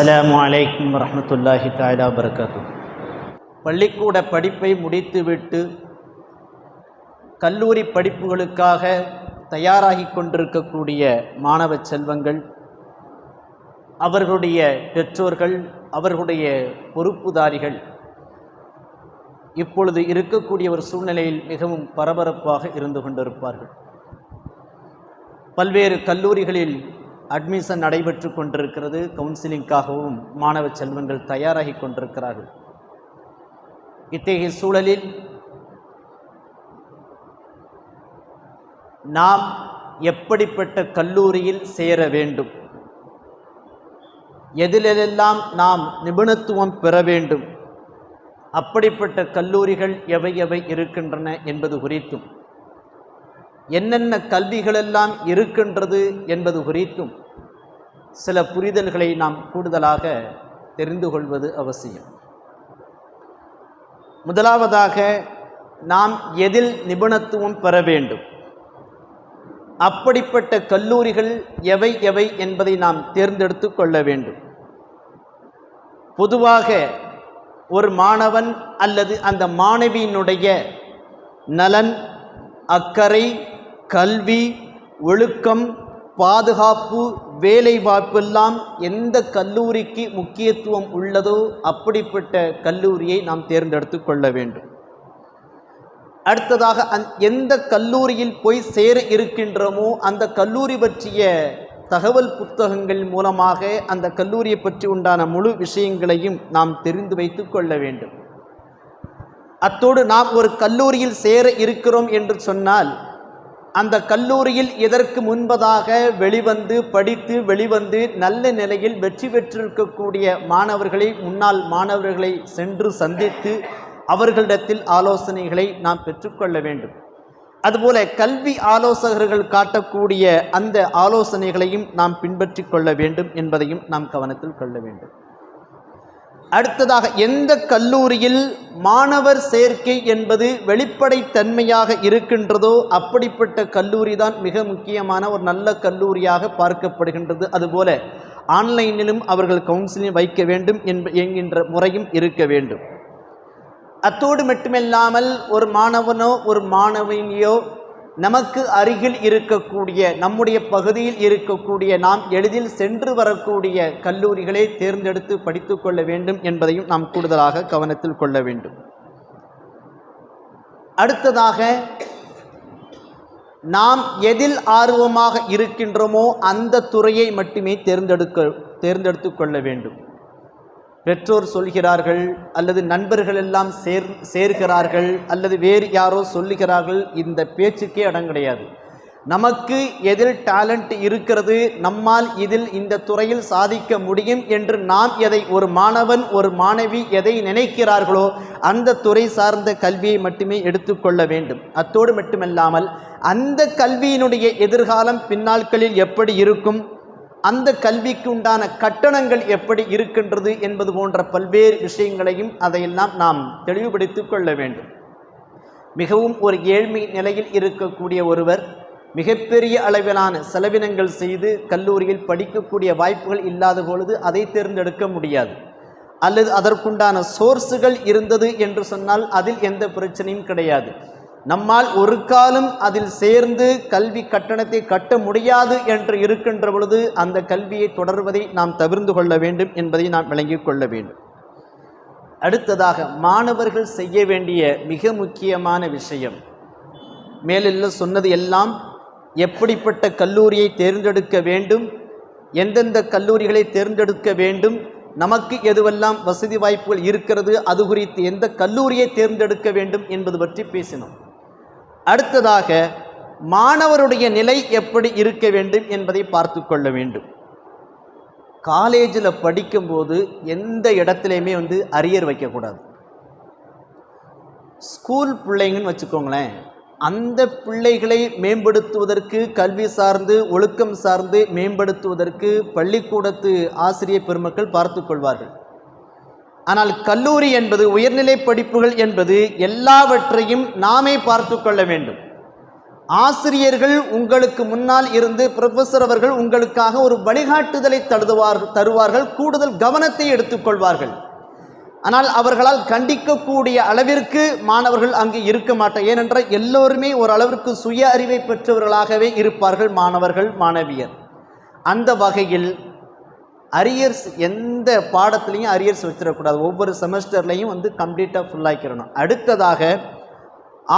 அஸ்லாம் வலைக்கம் வரமத்துல்லாஹி தாலா பரகாத்து பள்ளிக்கூட படிப்பை முடித்துவிட்டு கல்லூரி படிப்புகளுக்காக தயாராகி கொண்டிருக்கக்கூடிய மாணவ செல்வங்கள் அவர்களுடைய பெற்றோர்கள் அவர்களுடைய பொறுப்புதாரிகள் இப்பொழுது இருக்கக்கூடிய ஒரு சூழ்நிலையில் மிகவும் பரபரப்பாக இருந்து கொண்டிருப்பார்கள். பல்வேறு கல்லூரிகளில் அட்மிஷன் நடைபெற்று கொண்டிருக்கிறது. கவுன்சிலிங்காகவும் மாணவ செல்வங்கள் தயாராகி கொண்டிருக்கிறார்கள். இத்தகைய சூழலில் நாம் எப்படிப்பட்ட கல்லூரியில் சேர வேண்டும்? எதிலெல்லாம் நாம் நிபுணத்துவம் பெற வேண்டும்? அப்படிப்பட்ட கல்லூரிகள் எவை எவை இருக்கின்றன என்பது குறித்தும் என்னென்ன கல்விகளெல்லாம் இருக்கின்றது என்பது குறித்தும் சில புரிதல்களை நாம் கூடுதலாக தெரிந்து கொள்வது அவசியம். முதலாவதாக நாம் எதில் நிபுணத்துவம் பெற வேண்டும்? அப்படிப்பட்ட கல்லூரிகள் எவை எவை என்பதை நாம் தேர்ந்தெடுத்து கொள்ள வேண்டும். பொதுவாக ஒரு மாணவன் அல்லது அந்த மாணவியினுடைய நலன் அக்கறை கல்வி ஒழுக்கம் பாதுகாப்பு வேலை வாய்ப்பெல்லாம் எந்த கல்லூரிக்கு முக்கியத்துவம் உள்ளதோ அப்படிப்பட்ட கல்லூரியை நாம் தேர்ந்தெடுத்து கொள்ள வேண்டும். அடுத்ததாக அந் எந்த கல்லூரியில் போய் சேர இருக்கின்றோமோ அந்த கல்லூரி பற்றிய தகவல் புத்தகங்கள் மூலமாக அந்த கல்லூரியை பற்றி உண்டான முழு விஷயங்களையும் நாம் தெரிந்து வைத்து கொள்ள வேண்டும். அத்தோடு நாம் ஒரு கல்லூரியில் சேர இருக்கிறோம் என்று சொன்னால் அந்த கல்லூரியில் இதற்கு முன்பதாக வெளிவந்து படித்து வெளிவந்து நல்ல நிலையில் வெற்றி பெற்றிருக்கக்கூடிய மாணவர்களை முன்னாள் மாணவர்களை சென்று சந்தித்து அவர்களிடத்தில் ஆலோசனைகளை நாம் பெற்றுக்கொள்ள வேண்டும். அதுபோல கல்வி ஆலோசகர்கள் காட்டக்கூடிய அந்த ஆலோசனைகளையும் நாம் பின்பற்றி கொள்ள வேண்டும் என்பதையும் நாம் கவனத்தில் கொள்ள வேண்டும். அடுத்ததாக எந்த கல்லூரியில் மாணவர் சேர்க்கை என்பது வெளிப்படைத்தன்மையாக இருக்கின்றதோ அப்படிப்பட்ட கல்லூரி தான் மிக முக்கியமான ஒரு நல்ல கல்லூரியாக பார்க்கப்படுகின்றது. அதுபோல ஆன்லைனிலும் அவர்கள் கவுன்சிலிங் வைக்க வேண்டும் என்ப என்கின்ற முறையும் இருக்க வேண்டும். அத்தோடு மட்டுமில்லாமல் ஒரு மாணவனோ ஒரு மாணவியோ நமக்கு அருகில் இருக்கக்கூடிய நம்முடைய பகுதியில் இருக்கக்கூடிய நாம் எளிதில் சென்று வரக்கூடிய கல்லூரிகளை தேர்ந்தெடுத்து படித்து கொள்ள வேண்டும் என்பதையும் நாம் கூடுதலாக கவனத்தில் கொள்ள வேண்டும். அடுத்ததாக நாம் எதில் ஆர்வமாக இருக்கின்றோமோ அந்த துறையை மட்டுமே தேர்ந்தெடுக்க தேர்ந்தெடுத்து கொள்ள வேண்டும். பெற்றோர் சொல்கிறார்கள் அல்லது நண்பர்கள் எல்லாம் சேர் சேர்கிறார்கள் அல்லது வேறு யாரோ சொல்லுகிறார்கள் இந்த பேச்சுக்கே இடம் கிடையாது. நமக்கு எதில் டேலண்ட் இருக்கிறது நம்மால் இதில் இந்த துறையில் சாதிக்க முடியும் என்று நாம் எதை ஒரு மாணவன் ஒரு மாணவி எதை நினைக்கிறார்களோ அந்த துறை சார்ந்த கல்வியை மட்டுமே எடுத்துக்கொள்ள வேண்டும். அத்தோடு மட்டுமல்லாமல் அந்த கல்வியினுடைய எதிர்காலம் பின்னாட்களில் எப்படி இருக்கும்? அந்த கல்விக்கு உண்டான கட்டணங்கள் எப்படி இருக்கின்றது என்பது போன்ற பல்வேறு விஷயங்களையும் அதையெல்லாம் நாம் தெளிவுபடுத்திக் கொள்ள வேண்டும். மிகவும் ஒரு ஏழ்மை நிலையில் இருக்கக்கூடிய ஒருவர் மிகப்பெரிய அளவிலான செலவினங்கள் செய்து கல்லூரியில் படிக்கக்கூடிய வாய்ப்புகள் இல்லாத பொழுது அதை தேர்ந்தெடுக்க முடியாது. அல்லது அதற்குண்டான சோர்ஸுகள் இருந்தது என்று சொன்னால் அதில் எந்த பிரச்சனையும் கிடையாது. நம்மால் ஒரு காலம் அதில் சேர்ந்து கல்வி கட்டணத்தை கட்ட முடியாது என்று இருக்கின்ற பொழுது அந்த கல்வியை தொடர்வதை நாம் தவிர்ந்து கொள்ள வேண்டும் என்பதை நாம் விளங்கிக் கொள்ள வேண்டும். அடுத்ததாக மாணவர்கள் செய்ய வேண்டிய மிக முக்கியமான விஷயம். மேலில் சொன்னது எல்லாம் எப்படிப்பட்ட கல்லூரியை தேர்ந்தெடுக்க வேண்டும் எந்தெந்த கல்லூரிகளை தேர்ந்தெடுக்க வேண்டும் நமக்கு எதுவெல்லாம் வசதி வாய்ப்புகள் இருக்கிறது அது குறித்து எந்த கல்லூரியை தேர்ந்தெடுக்க வேண்டும் என்பது பற்றி பேசினோம். அடுத்ததாக மாணவருடைய நிலை எப்படி இருக்க வேண்டும் என்பதை பார்த்து கொள்ள வேண்டும். காலேஜில் படிக்கும்போது எந்த இடத்துலையுமே வந்து அரியர் வைக்கக்கூடாது. ஸ்கூல் பிள்ளைங்கன்னு வச்சுக்கோங்களேன் அந்த பிள்ளைகளை மேம்படுத்துவதற்கு கல்வி சார்ந்து ஒழுக்கம் சார்ந்து மேம்படுத்துவதற்கு பள்ளிக்கூடத்து ஆசிரியர் பெருமக்கள் பார்த்து கொள்வார்கள். ஆனால் கல்லூரி என்பது உயர்நிலை படிப்புகள் என்பது எல்லாவற்றையும் நாமே பார்த்து கொள்ள வேண்டும். ஆசிரியர்கள் உங்களுக்கு முன்னால் இருந்து ப்ரொஃபஸர் அவர்கள் உங்களுக்காக ஒரு வழிகாட்டுதலை தழுதுவார் தருவார்கள் கூடுதல் கவனத்தை எடுத்துக்கொள்வார்கள் ஆனால் அவர்களால் கண்டிக்கக்கூடிய அளவிற்கு மாணவர்கள் அங்கு இருக்க மாட்டார் ஏனென்றால் எல்லோருமே ஓரளவிற்கு சுய அறிவை பெற்றவர்களாகவே இருப்பார்கள் மாணவர்கள் மாணவியர். அந்த வகையில் அரியர்ஸ் எந்த பாடத்துலேயும் அரியர்ஸ் வச்சிடக்கூடாது. ஒவ்வொரு செமஸ்டர்லையும் வந்து கம்ப்ளீட்டாக ஃபுல்லாக்கிடணும் அடுத்ததாக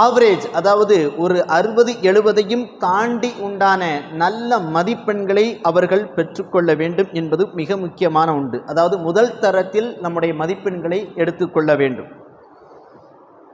ஆவரேஜ் அதாவது ஒரு அறுபது எழுபதையும் தாண்டி உண்டான நல்ல மதிப்பெண்களை அவர்கள் பெற்றுக்கொள்ள வேண்டும் என்பது மிக முக்கியமான உண்டு அதாவது முதல் தரத்தில் நம்முடைய மதிப்பெண்களை எடுத்துக்கொள்ள வேண்டும்.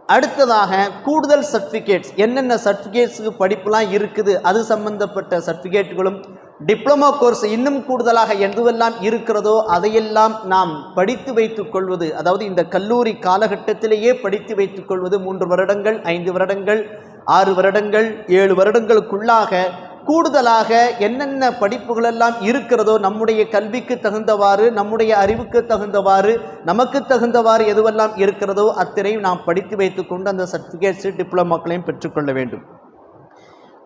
அடுத்ததாக கூடுதல் சர்டிஃபிகேட்ஸ் என்னென்ன சர்டிஃபிகேட்ஸுக்கு படிப்புலாம் இருக்குது அது சம்பந்தப்பட்ட சர்டிஃபிகேட்டுகளும் டிப்ளமோ கோர்ஸ் இன்னும் கூடுதலாக எதுவெல்லாம் இருக்கிறதோ அதையெல்லாம் நாம் படித்து வைத்துக் கொள்வது அதாவது இந்த கல்லூரி காலகட்டத்திலேயே படித்து வைத்துக் கொள்வது மூன்று வருடங்கள் ஐந்து வருடங்கள் ஆறு வருடங்கள் ஏழு வருடங்களுக்குள்ளாக கூடுதலாக என்னென்ன படிப்புகளெல்லாம் இருக்கிறதோ நம்முடைய கல்விக்கு தகுந்தவாறு நம்முடைய அறிவுக்கு தகுந்தவாறு நமக்கு தகுந்தவாறு எதுவெல்லாம் இருக்கிறதோ அத்தனையும் நாம் படித்து வைத்துக்கொண்டு அந்த சர்டிஃபிகேட்ஸு டிப்ளமோக்களையும் பெற்றுக்கொள்ள வேண்டும்.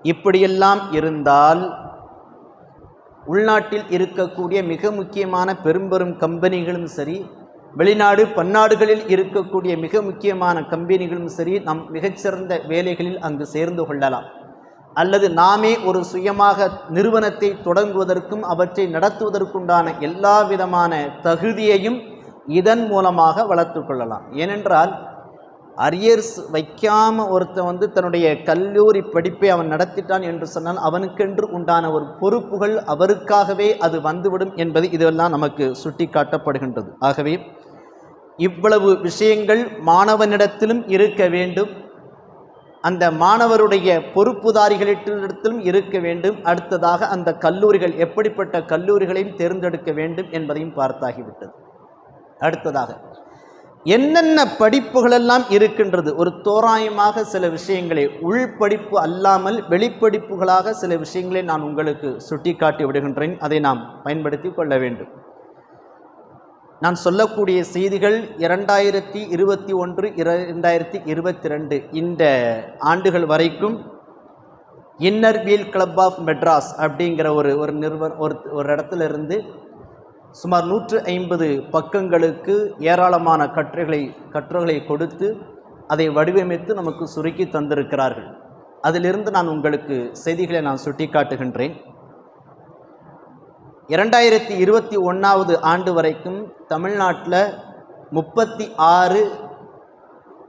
இப்படியெல்லாம் இருந்தால் உள்நாட்டில் இருக்கக்கூடிய மிக முக்கியமான பெரும்பெரும் கம்பெனிகளும் சரி வெளிநாடு பன்னாடுகளில் இருக்கக்கூடிய மிக முக்கியமான கம்பெனிகளும் சரி நம் மிகச்சிறந்த வேலைகளில் அங்கு சேர்ந்து கொள்ளலாம். அல்லது நாமே ஒரு சுயமாக நிறுவனத்தை தொடங்குவதற்கும் அவற்றை நடத்துவதற்குண்டான எல்லா விதமான தகுதியையும் இதன் மூலமாக வளர்த்து கொள்ளலாம். ஏனென்றால் அரியர்ஸ் வைக்காமல் ஒருத்தன் வந்து தன்னுடைய கல்லூரி படிப்பை அவன் நடத்திட்டான் என்று சொன்னால் அவனுக்கென்று உண்டான ஒரு பொறுப்புகள் அவருக்காகவே அது வந்துவிடும் என்பது இதெல்லாம் நமக்கு சுட்டி காட்டப்படுகின்றது ஆகவே இவ்வளவு விஷயங்கள் மாணவனிடத்திலும் இருக்க வேண்டும். அந்த மாணவருடைய பொறுப்புதாரிகளிடத்திலும் இருக்க வேண்டும். அடுத்ததாக அந்த கல்லூரிகள் எப்படிப்பட்ட கல்லூரிகளையும் தேர்ந்தெடுக்க வேண்டும் என்பதையும் பார்த்தாகிவிட்டது. அடுத்ததாக என்னென்ன படிப்புகளெல்லாம் இருக்கின்றது? ஒரு தோராயமாக சில விஷயங்களை உள்படிப்பு அல்லாமல் வெளிப்படிப்புகளாக சில விஷயங்களை நான் உங்களுக்கு சுட்டிக்காட்டி விடுகின்றேன். அதை நாம் பயன்படுத்தி கொள்ள வேண்டும். நான் சொல்லக்கூடிய செய்திகள் இரண்டாயிரத்தி இருபத்தி ஒன்று இரண்டாயிரத்தி இருபத்தி ரெண்டு இந்த ஆண்டுகள் வரைக்கும் inner wheel club of Madras அப்படிங்கிற ஒரு ஒரு நிறுவன ஒரு ஒரு இடத்துல இருந்து சுமார் நூற்று ஐம்பது பக்கங்களுக்கு ஏராளமான கட்டுரைகளை கட்டுரைகளை கொடுத்து அதை வடிவமைத்து நமக்கு சுருக்கி தந்திருக்கிறார்கள். அதிலிருந்து நான் உங்களுக்கு செய்திகளை நான் சுட்டிக்காட்டுகின்றேன். இரண்டாயிரத்தி இருபத்தி ஒன்றாவது ஆண்டு வரைக்கும் தமிழ்நாட்டில் முப்பத்தி ஆறு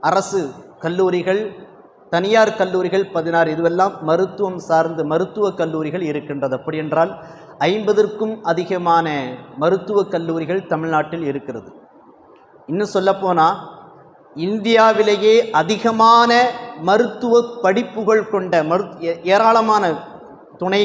அரசு கல்லூரிகள் தனியார் கல்லூரிகள் பதினாறு. இதுவெல்லாம் மருத்துவம் சார்ந்த மருத்துவக் கல்லூரிகள் இருக்கின்றது. அப்படி என்றால் ஐம்பதற்கும் அதிகமான மருத்துவக் கல்லூரிகள் தமிழ்நாட்டில் இருக்கிறது. இன்னும் சொல்லப்போனால் இந்தியாவிலேயே அதிகமான மருத்துவ படிப்புகள் கொண்ட மரு ஏராளமான துணை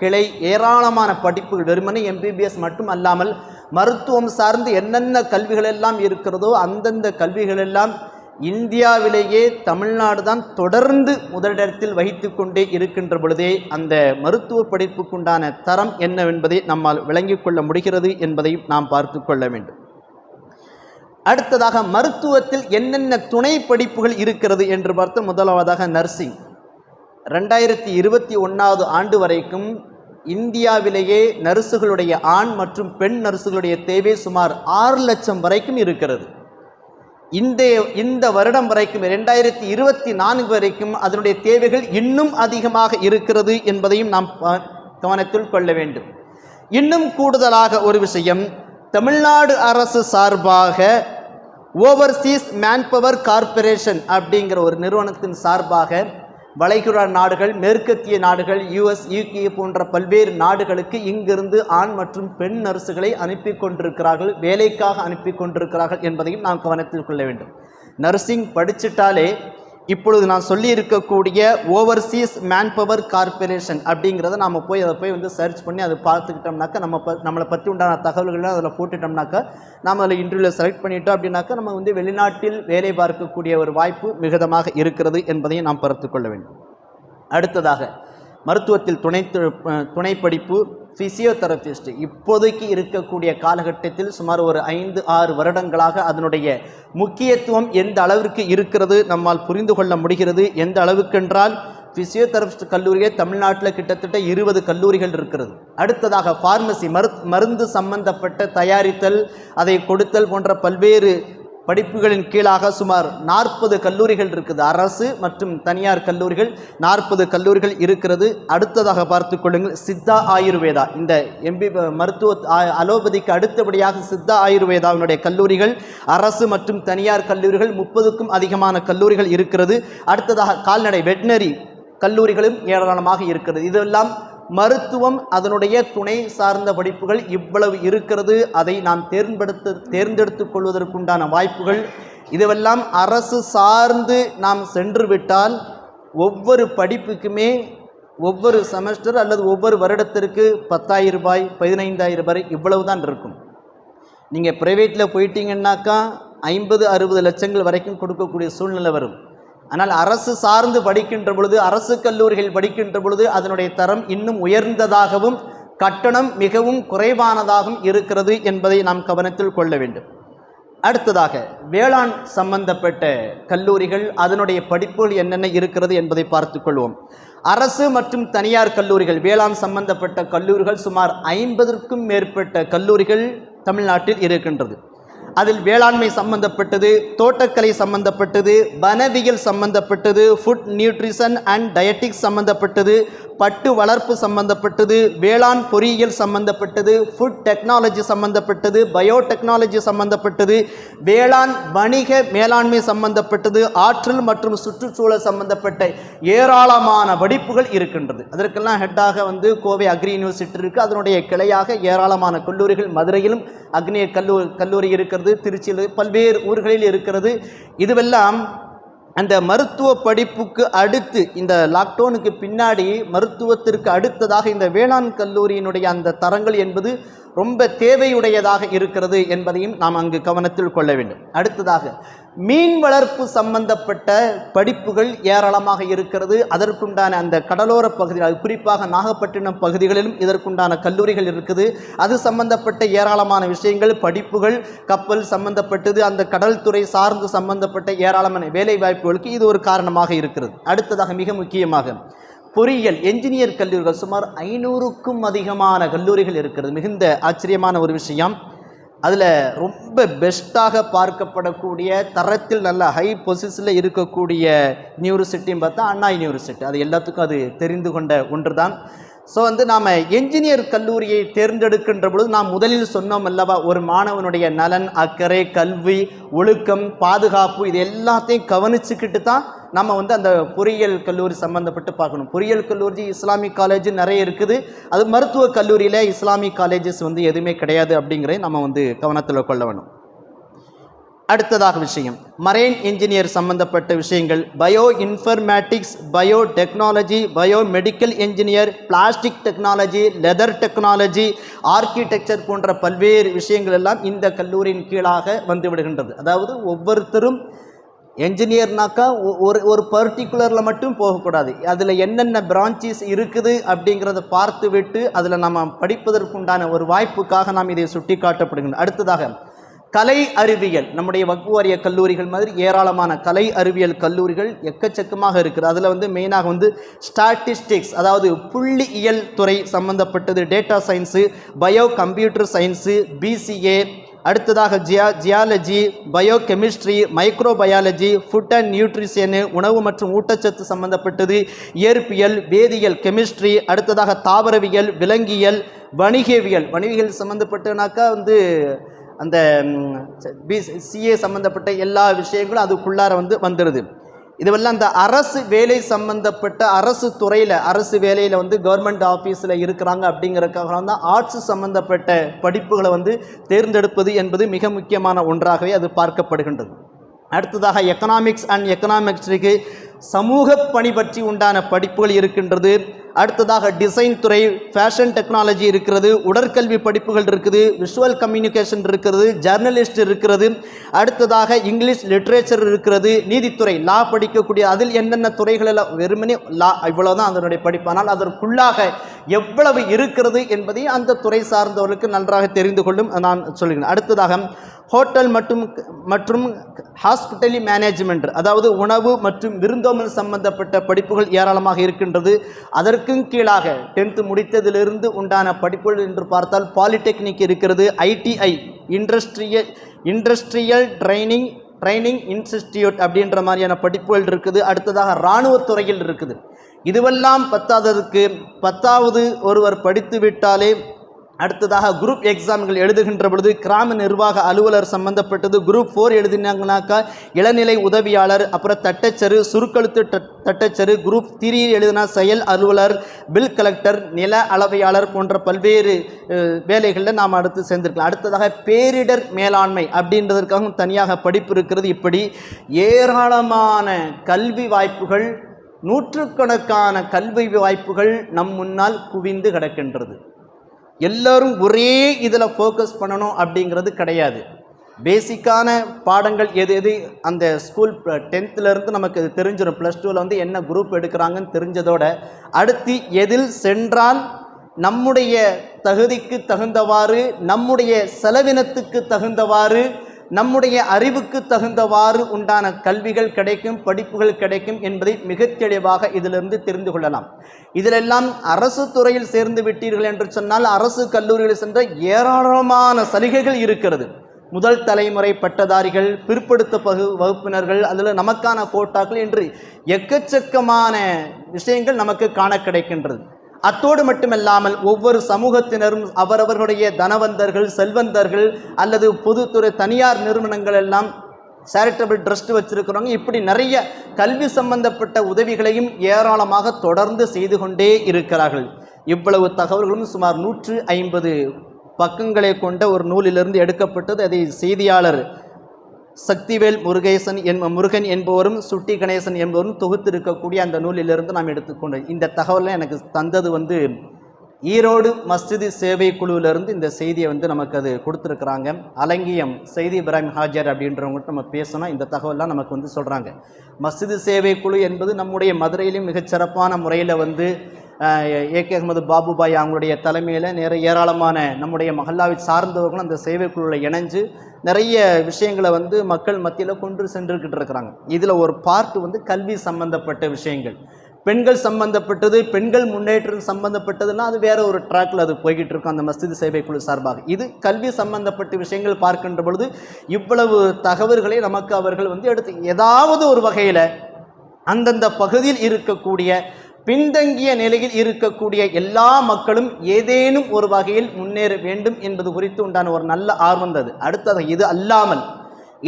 கிளை ஏராளமான படிப்புகள் வெறுமனே எம்பிபிஎஸ் மட்டும் அல்லாமல் மருத்துவம் சார்ந்து என்னென்ன கல்விகள் எல்லாம் இருக்கிறதோ அந்தந்த கல்விகளெல்லாம் இந்தியாவிலேயே தமிழ்நாடு தான் தொடர்ந்து முதலிடத்தில் வகித்து கொண்டே இருக்கின்ற பொழுதே அந்த மருத்துவ படிப்புக்குண்டான தரம் என்னவென்பதை நம்மால் விளங்கிக் கொள்ள முடிகிறது என்பதையும் நாம் பார்த்து கொள்ள வேண்டும். அடுத்ததாக மருத்துவத்தில் என்னென்ன துணை படிப்புகள் இருக்கிறது என்று பார்த்து முதலாவதாக நர்சிங். ரெண்டாயிரத்தி இருபத்தி ஒன்றாவது ஆண்டு வரைக்கும் இந்தியாவிலேயே நர்சுகளுடைய ஆண் மற்றும் பெண் நர்சுகளுடைய தேவை சுமார் ஆறு லட்சம் வரைக்கும் இருக்கிறது. இந்த இந்த வருடம் வரைக்கும் ரெண்டாயிரத்தி இருபத்தி நான்கு வரைக்கும் அதனுடைய தேவைகள் இன்னும் அதிகமாக இருக்கிறது என்பதையும் நாம் கவனத்தில் கொள்ள வேண்டும். இன்னும் கூடுதலாக ஒரு விஷயம் தமிழ்நாடு அரசு சார்பாக ஓவர்சீஸ் மேன்பவர் கார்ப்பரேஷன் அப்படிங்கிற ஒரு நிறுவனத்தின் சார்பாக வளைகுடா நாடுகள் மேற்கத்திய நாடுகள் யுஎஸ் யூகே போன்ற பல்வேறு நாடுகளுக்கு இங்கிருந்து ஆண் மற்றும் பெண் நர்சுகளை அனுப்பி கொண்டிருக்கிறார்கள் வேலைக்காக அனுப்பி கொண்டிருக்கிறார்கள் என்பதையும் நாம் கவனத்தில் கொள்ள வேண்டும். நர்சிங் படிச்சிட்டாலே இப்பொழுது நான் சொல்லி இருக்கக்கூடிய ஓவர்சீஸ் மேன்பவர் கார்ப்பரேஷன் அப்படிங்கிறத நாம் போய் அதை போய் வந்து சர்ச் பண்ணி அதை பார்த்துக்கிட்டோம்னாக்கா நம்ம ப நம்மளை பற்றி உண்டான தகவல்கள்லாம் அதில் போட்டுட்டோம்னாக்கா நாம் அதில் இன்டர்வியூவில் செலக்ட் பண்ணிட்டோம் அப்படின்னாக்கா நம்ம வந்து வெளிநாட்டில் வேலை பார்க்கக்கூடிய ஒரு வாய்ப்பு மிகுதமாக இருக்கிறது என்பதையும் நாம் பார்த்து கொள்ள வேண்டும். அடுத்ததாக மருத்துவத்தில் துணை துணை படிப்பு ஃபிசியோதெரபிஸ்ட் இப்போதைக்கு இருக்கக்கூடிய காலகட்டத்தில் சுமார் ஒரு ஐந்து ஆறு வருடங்களாக அதனுடைய முக்கியத்துவம் எந்த அளவிற்கு இருக்கிறது நம்மால் புரிந்து கொள்ள முடிகிறது? எந்த அளவுக்கென்றால் ஃபிசியோதெரபிஸ்ட் கல்லூரியே தமிழ்நாட்டில் கிட்டத்தட்ட இருபது கல்லூரிகள் இருக்கிறது. அடுத்ததாக ஃபார்மசி மரு மருந்து சம்பந்தப்பட்ட தயாரித்தல் அதை கொடுத்தல் போன்ற பல்வேறு படிப்புகளின் கீழாக சுமார் நாற்பது கல்லூரிகள் இருக்குது. அரசு மற்றும் தனியார் கல்லூரிகள் நாற்பது கல்லூரிகள் இருக்கிறது. அடுத்ததாக பார்த்து கொள்ளுங்கள் சித்தா ஆயுர்வேதா. இந்த எம்பி மருத்துவ அலோபதிக்கு அடுத்தபடியாக சித்தா ஆயுர்வேதாவினுடைய கல்லூரிகள் அரசு மற்றும் தனியார் கல்லூரிகள் முப்பதுக்கும் அதிகமான கல்லூரிகள் இருக்கிறது. அடுத்ததாக கால்நடை வெட்னரி கல்லூரிகளும் ஏராளமாக இருக்கிறது. இதெல்லாம் மருத்துவம் அதனுடைய துணை சார்ந்த படிப்புகள் இவ்வளவு இருக்கிறது. அதை நாம் தேர்ந்தெடுத்து தேர்ந்தெடுத்து கொள்வதற்குண்டான வாய்ப்புகள் இதுவெல்லாம் அரசு சார்ந்து நாம் சென்று விட்டால் ஒவ்வொரு படிப்புக்குமே ஒவ்வொரு செமஸ்டர் அல்லது ஒவ்வொரு வருடத்திற்கு பத்தாயிரம் ரூபாய் பதினைந்தாயிரம் ரூபாய் இவ்வளவு தான் இருக்கும் நீங்கள் ப்ரைவேட்டில் போயிட்டீங்கன்னாக்கா ஐம்பது அறுபது லட்சங்கள் வரைக்கும் கொடுக்கக்கூடிய சூழ்நிலை வரும். ஆனால் அரசு சார்ந்து படிக்கின்ற பொழுது அரசு கல்லூரிகள் படிக்கின்ற பொழுது அதனுடைய தரம் இன்னும் உயர்ந்ததாகவும் கட்டணம் மிகவும் குறைவானதாகவும் இருக்கிறது என்பதை நாம் கவனத்தில் கொள்ள வேண்டும். அடுத்ததாக வேளாண் சம்பந்தப்பட்ட கல்லூரிகள் அதனுடைய படிப்புகள் என்னென்ன இருக்கிறது என்பதை பார்த்துக்கொள்வோம் அரசு மற்றும் தனியார் கல்லூரிகள் வேளாண் சம்பந்தப்பட்ட கல்லூரிகள் சுமார் ஐம்பதற்கும் மேற்பட்ட கல்லூரிகள் தமிழ்நாட்டில் இருக்கின்றது. அதில் வேளாண்மை சம்பந்தப்பட்டது தோட்டக்கலை சம்பந்தப்பட்டது வனவியல் சம்பந்தப்பட்டது ஃபுட் நியூட்ரிஷன் அண்ட் டயட்டிக்ஸ் சம்பந்தப்பட்டது பட்டு வளர்ப்பு சம்பந்தப்பட்டது வேளாண் பொறியியல் சம்பந்தப்பட்டது ஃபுட் டெக்னாலஜி சம்பந்தப்பட்டது பயோடெக்னாலஜி சம்பந்தப்பட்டது வேளாண் வணிக மேலாண்மை சம்பந்தப்பட்டது ஆற்றல் மற்றும் சுற்றுச்சூழல் சம்பந்தப்பட்ட ஏராளமான படிப்புகள் இருக்கின்றது. அதற்கெல்லாம் ஹெட்டாக வந்து கோவை அக்ரி யூனிவர்சிட்டி இருக்குது அதனுடைய கிளையாக ஏராளமான கல்லூரிகள் மதுரையிலும் அக்னி கல்லூரி கல்லூரி இருக்கிறது திருச்சியில் பல்வேறு ஊர்களில் இருக்கிறது. இதுவெல்லாம் அந்த மருத்துவ படிப்புக்கு அடுத்து இந்த லாக்டவுனுக்கு பின்னாடி மருத்துவத்திற்கு அடுத்ததாக இந்த வேளாண் கல்லூரியினுடைய அந்த தரங்கள் என்பது ரொம்ப தேவையுடையதாக இருக்கிறது என்பதையும் நாம் அங்கு கவனத்தில் கொள்ள வேண்டும். அடுத்ததாக மீன் வளர்ப்பு சம்பந்தப்பட்ட படிப்புகள் ஏராளமாக இருக்கிறது. அதற்குண்டான அந்த கடலோர பகுதிகள் அது குறிப்பாக நாகப்பட்டினம் பகுதிகளிலும் இதற்குண்டான கல்லூரிகள் இருக்குது. அது சம்பந்தப்பட்ட ஏராளமான விஷயங்கள் படிப்புகள் கப்பல் சம்பந்தப்பட்டது அந்த கடல் துறை சார்ந்து சம்பந்தப்பட்ட ஏராளமான வேலை வாய்ப்புகளுக்கு இது ஒரு காரணமாக இருக்கிறது. அடுத்ததாக மிக முக்கியமாக பொறியியல் என்ஜினியர் கல்லூரிகள் சுமார் ஐநூறுக்கும் அதிகமான கல்லூரிகள் இருக்கிறது. மிகுந்த ஆச்சரியமான ஒரு விஷயம். அதில் ரொம்ப பெஸ்ட்டாக பார்க்கப்படக்கூடிய தரத்தில் நல்ல ஹை பொசிஷனில் இருக்கக்கூடிய யூனிவர்சிட்டின்னு பார்த்தா அண்ணா யூனிவர்சிட்டி அது எல்லாத்துக்கும் அது தெரிந்து கொண்ட ஒன்று தான் ஸோ வந்து நாம் என்ஜினியர் கல்லூரியை தேர்ந்தெடுக்கின்ற பொழுது நாம் முதலில் சொன்னோம் அல்லவா ஒரு மாணவனுடைய நலன் அக்கறை கல்வி ஒழுக்கம் பாதுகாப்பு இது எல்லாத்தையும் கவனிச்சுக்கிட்டு தான் நம்ம வந்து அந்த பொறியியல் கல்லூரி சம்மந்தப்பட்டு பார்க்கணும். பொறியியல் கல்லூரி இஸ்லாமிக் காலேஜ் நிறைய இருக்குது. அது மருத்துவக் கல்லூரியில் இஸ்லாமிக் காலேஜஸ் வந்து எதுவுமே கிடையாது அப்படிங்கிறத நம்ம வந்து கவனத்தில் கொள்ள வேணும். அடுத்ததாக விஷயம். மரைன் இன்ஜினியர் சம்பந்தப்பட்ட விஷயங்கள். Bioinformatics biotechnology biomedical engineer plastic technology leather technology architecture போன்ற பல்வேறு விஷயங்கள் எல்லாம் இந்த கல்லூரியின் கீழாக வந்து விடுகின்றது. அதாவது ஒவ்வொருத்தரும் என்ஜினியர்னாக்கா ஒ- ஒரு ஒரு பர்டிகுலரில் மட்டும் போகக்கூடாது. அதில் என்னென்ன பிரான்ச்சஸ் இருக்குது அப்படிங்கிறத பார்த்து விட்டு அதில் நம்ம படிப்பதற்குண்டான ஒரு வாய்ப்புக்காக நாம் இதை சுட்டி காட்டப்படுகின்றோம் அடுத்ததாக கலை அறிவியல். நம்முடைய வக்குவாரிய கல்லூரிகள் மாதிரி ஏராளமான கலை அறிவியல் கல்லூரிகள் எக்கச்சக்கமாக இருக்குது. அதில் வந்து மெயினாக வந்து ஸ்டாட்டிஸ்டிக்ஸ் அதாவது புள்ளியியல் துறை சம்பந்தப்பட்டது data science bio computer science BCA அடுத்ததாக ஜியா geology biochemistry microbiology food and nutrition உணவு மற்றும் ஊட்டச்சத்து சம்பந்தப்பட்டது இயற்பியல் வேதியியல் கெமிஸ்ட்ரி அடுத்ததாக தாவரவியல் விலங்கியல் வணிகவியல். வணிகவியல் சம்மந்தப்பட்டனாக்கா வந்து அந்த பி சிஏ சம்மந்தப்பட்ட எல்லா விஷயங்களும் அதுக்குள்ளார வந்து வந்துடுது இதுவெல்லாம் அந்த அரசு வேலை சம்பந்தப்பட்ட அரசு துறையில் அரசு வேலையில் வந்து கவர்மெண்ட் ஆஃபீஸில் இருக்கிறாங்க அப்படிங்கிறதுக்காக தான் ஆர்ட்ஸ் சம்பந்தப்பட்ட படிப்புகளை வந்து தேர்ந்தெடுப்பது என்பது மிக முக்கியமான ஒன்றாகவே அது பார்க்கப்படுகின்றது. அடுத்ததாக எக்கனாமிக்ஸ் அண்ட் எக்கனாமிக்ஸுக்கு சமூக பணி பற்றி உண்டான படிப்புகள் இருக்கின்றது. அடுத்ததாக டிசைன் துறை ஃபேஷன் டெக்னாலஜி இருக்கிறது உடற்கல்வி படிப்புகள் இருக்குது விஷுவல் கம்யூனிகேஷன் இருக்கிறது ஜர்னலிஸ்ட் இருக்கிறது. அடுத்ததாக இங்கிலீஷ் லிட்ரேச்சர் இருக்கிறது நீதித்துறை லா படிக்கக்கூடிய அதில் என்னென்ன துறைகளில் வெறுமனே லா இவ்வளோதான் அதனுடைய படிப்பு. ஆனால் அதற்குள்ளாக எவ்வளவு இருக்கிறது என்பதை அந்த துறை சார்ந்தவர்களுக்கு நன்றாக தெரிந்து கொள்ளும் நான் சொல்கிறேன். அடுத்ததாக ஹோட்டல் மற்றும் மற்றும் ஹாஸ்பிட்டலி மேனேஜ்மெண்ட் அதாவது உணவு மற்றும் விருந்தோமல் சம்பந்தப்பட்ட படிப்புகள் ஏராளமாக இருக்கின்றது. அதற்கும் கீழாக டென்த்து முடித்ததிலிருந்து உண்டான படிப்புகள் என்று பார்த்தால் பாலிடெக்னிக் இருக்கிறது ITI industrial industrial training training institute அப்படின்ற மாதிரியான படிப்புகள் இருக்குது. அடுத்ததாக இராணுவத்துறையில் இருக்குது. இதுவெல்லாம் பத்தாததுக்கு பத்தாவது ஒருவர் படித்து விட்டாலே அடுத்ததாக குரூப் எக்ஸாம்கள் எழுதுகின்ற பொழுது கிராம நிர்வாக அலுவலர் சம்பந்தப்பட்டது குரூப் ஃபோர் எழுதினாங்கனாக்கா இளநிலை உதவியாளர் அப்புறம் தட்டச்சரு சுருக்கெழுத்து தட்டச்சரு குரூப் த்ரீ எழுதினா செயல் அலுவலர் பில் கலெக்டர் நில அளவையாளர் போன்ற பல்வேறு வேலைகளில் நாம் அடுத்து சேர்ந்திருக்கலாம். அடுத்ததாக பேரிடர் மேலாண்மை அப்படின்றதற்காகவும் தனியாக படிப்பு இருக்கிறது. இப்படி ஏராளமான கல்வி வாய்ப்புகள் நூற்றுக்கணக்கான கல்வி வாய்ப்புகள் நம் முன்னால் குவிந்து கிடக்கின்றது. எல்லோரும் ஒரே இதில் ஃபோக்கஸ் பண்ணணும் அப்படிங்கிறது கிடையாது. பேசிக்கான பாடங்கள் எது எது அந்த ஸ்கூல் டென்த்துலேருந்து நமக்கு இது தெரிஞ்சிடும் ப்ளஸ் டூவில் வந்து என்ன குரூப் எடுக்கிறாங்கன்னு தெரிஞ்சதோட அடுத்து எதில் சென்றால் நம்முடைய தகுதிக்கு தகுந்தவாறு நம்முடைய செலவினத்துக்கு தகுந்தவாறு நம்முடைய அறிவுக்கு தகுந்தவாறு உண்டான கல்விகள் கிடைக்கும் படிப்புகள் கிடைக்கும் என்பதை மிகத் தெளிவாக இதிலிருந்து தெரிந்து கொள்ளலாம். இதிலெல்லாம் அரசு துறையில் சேர்ந்து விட்டீர்கள் என்று சொன்னால் அரசு கல்லூரிகளில் சென்ற ஏராளமான சலுகைகள் இருக்கிறது. முதல் தலைமுறை பட்டதாரிகள் பிற்படுத்த பகு வகுப்பினர்கள் அதில் நமக்கான கோட்டாக்கள் என்று எக்கச்சக்கமான விஷயங்கள் நமக்கு காண கிடைக்கின்றது. அத்தோடு மட்டுமல்லாமல் ஒவ்வொரு சமூகத்தினரும் அவரவர்களுடைய தனவந்தர்கள் செல்வந்தர்கள் அல்லது பொதுத்துறை தனியார் நிறுவனங்கள் எல்லாம் சேரிட்டபிள் ட்ரஸ்ட் வச்சுருக்கிறவங்க. இப்படி நிறைய கல்வி சம்பந்தப்பட்ட உதவிகளையும் ஏராளமாக தொடர்ந்து செய்து கொண்டே இருக்கிறார்கள். இவ்வளவு தகவல்களும் சுமார் நூற்று ஐம்பது பக்கங்களை கொண்ட ஒரு நூலிலிருந்து எடுக்கப்பட்டது. அதை செய்தியாளர் சக்திவேல் முருகேசன் என்ப முருகன் என்பவரும் சுட்டி கணேசன் என்பவரும் தொகுத்திருக்கக்கூடிய அந்த நூலிலிருந்து நாம் எடுத்துக்கொண்டோம் இந்த தகவலை எனக்கு தந்தது வந்து ஈரோடு மஸ்ஜிது சேவை குழுவிலிருந்து இந்த செய்தியை வந்து நமக்கு அது கொடுத்துருக்குறாங்க. அலங்கியம் செய்தி இப்ராஹிம் ஹாஜர் அப்படின்றவங்கள்ட்ட நம்ம பேசணும் இந்த தகவல்லாம் நமக்கு வந்து சொல்கிறாங்க மஸ்ஜிது சேவை குழு என்பது நம்முடைய மதுரையிலும் மிகச்சிறப்பான முறையில் வந்து ஏகே அகமது பாபுபாய் அவங்களுடைய தலைமையில் நிறைய ஏராளமான நம்முடைய மஹல்லாவை சார்ந்தவர்களும் அந்த சேவை குழுவில் இணைஞ்சு நிறைய விஷயங்களை வந்து மக்கள் மத்தியில் கொண்டு சென்றுக்கிட்டு இருக்கிறாங்க. இதில் ஒரு பார்ட் வந்து கல்வி சம்பந்தப்பட்ட விஷயங்கள். பெண்கள் சம்பந்தப்பட்டது பெண்கள் முன்னேற்றம் சம்பந்தப்பட்டதுன்னா அது வேற ஒரு ட்ராக்ல அது போய்கிட்டு இருக்கும் அந்த மஸ்ஜித் சேவை குழு சார்பாக. இது கல்வி சம்பந்தப்பட்ட விஷயங்கள் பார்க்கின்ற பொழுது இவ்வளவு தகவல்களை நமக்கு அவர்கள் வந்து எடுத்து ஏதாவது ஒரு வகையில் அந்தந்த பகுதியில் இருக்கக்கூடிய பின்தங்கிய நிலையில் இருக்கக்கூடிய எல்லா மக்களும் ஏதேனும் ஒரு வகையில் முன்னேற வேண்டும் என்பது குறித்து உண்டான ஒரு நல்ல ஆர்வம் தது அடுத்தது இது அல்லாமல்.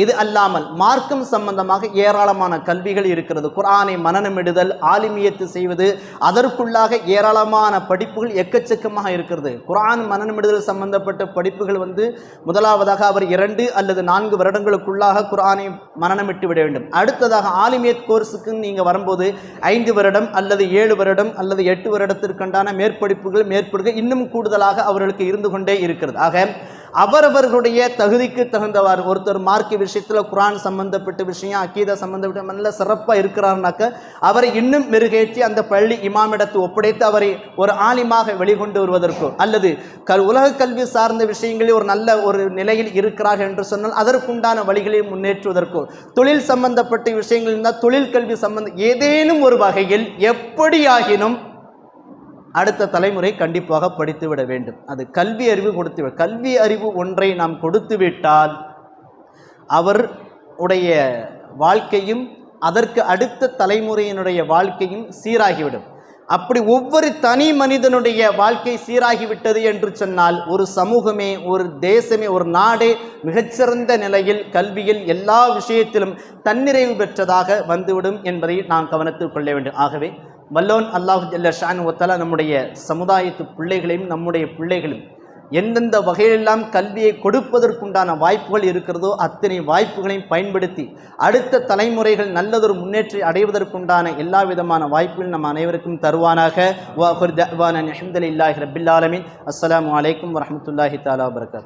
இது அல்லாமல் மார்க்கம் சம்பந்தமாக ஏராளமான கல்விகள் இருக்கிறது. குரானை மனனமிடுதல் ஆலிமியத்து செய்வது அதற்குள்ளாக ஏராளமான படிப்புகள் எக்கச்சக்கமாக இருக்கிறது. குரான் மனனமிடுதல் சம்பந்தப்பட்ட படிப்புகள் வந்து முதலாவதாக அவர் இரண்டு அல்லது நான்கு வருடங்களுக்குள்ளாக குரானை மனநமிட்டு விட வேண்டும். அடுத்ததாக ஆலிமியத் கோர்ஸுக்கு நீங்கள் வரும்போது ஐந்து வருடம் அல்லது ஏழு வருடம் அல்லது எட்டு வருடத்திற்குண்டான மேற்படிப்புகள் மேற்படுகள் இன்னும் கூடுதலாக அவர்களுக்கு இருந்து கொண்டே இருக்கிறது. ஆக அவரவர்களுடைய தகுதிக்கு தகுந்தவாறு ஒருத்தர் மார்க் விஷயத்தில் குரான் சம்பந்தப்பட்ட விஷயம் அக்கீதா சம்பந்தப்பட்ட நல்ல சிறப்பாக இருக்கிறார்னாக்க அவரை இன்னும் மெருகேற்றி அந்த பள்ளி இமாமிடத்தை ஒப்படைத்து அவரை ஒரு ஆலிமாக வெளிக்கொண்டு வருவதற்கோ அல்லது கல் உலக கல்வி சார்ந்த விஷயங்களில் ஒரு நல்ல ஒரு நிலையில் இருக்கிறார் என்று சொன்னால் அதற்குண்டான வழிகளை முன்னேற்றுவதற்கோ தொழில் சம்பந்தப்பட்ட விஷயங்கள் இருந்தால் தொழில் கல்வி சம்பந்த ஏதேனும் ஒரு வகையில் எப்படியாகினும் அடுத்த தலைமுறை கண்டிப்பாக படித்து விட வேண்டும். அது கல்வி அறிவு கொடுத்து கல்வி அறிவு ஒன்றை நாம் கொடுத்து விட்டால் அவர் உடைய வாழ்க்கையும் அதற்கு அடுத்த தலைமுறையினுடைய வாழ்க்கையும் சீராகிவிடும். அப்படி ஒவ்வொரு தனி மனிதனுடைய வாழ்க்கை சீராகிவிட்டது என்று சொன்னால் ஒரு சமூகமே ஒரு தேசமே ஒரு நாடே மிகச்சிறந்த நிலையில் கல்வியில் எல்லா விஷயத்திலும் தன்னிறைவு பெற்றதாக வந்துவிடும் என்பதை நாம் கவனத்தில் கொள்ள வேண்டும். ஆகவே வல்லோன் அல்லாஹு ஜல்ல ஷான் ஒத்தலா நம்முடைய சமுதாயத்து பிள்ளைகளையும் நம்முடைய பிள்ளைகளும் எந்தெந்த வகையிலெல்லாம் கல்வியை கொடுப்பதற்குண்டான வாய்ப்புகள் இருக்கிறதோ அத்தனை வாய்ப்புகளையும் பயன்படுத்தி அடுத்த தலைமுறைகள் நல்லதொரு முன்னேற்றம் அடைவதற்குண்டான எல்லா விதமான வாய்ப்புகள் நம் அனைவருக்கும் தருவானாக. வாஹுர் தவான அஹமதுல்லாஹி ரபில் ஆலமின். அலைக்கும் தாலா வபரகாத்.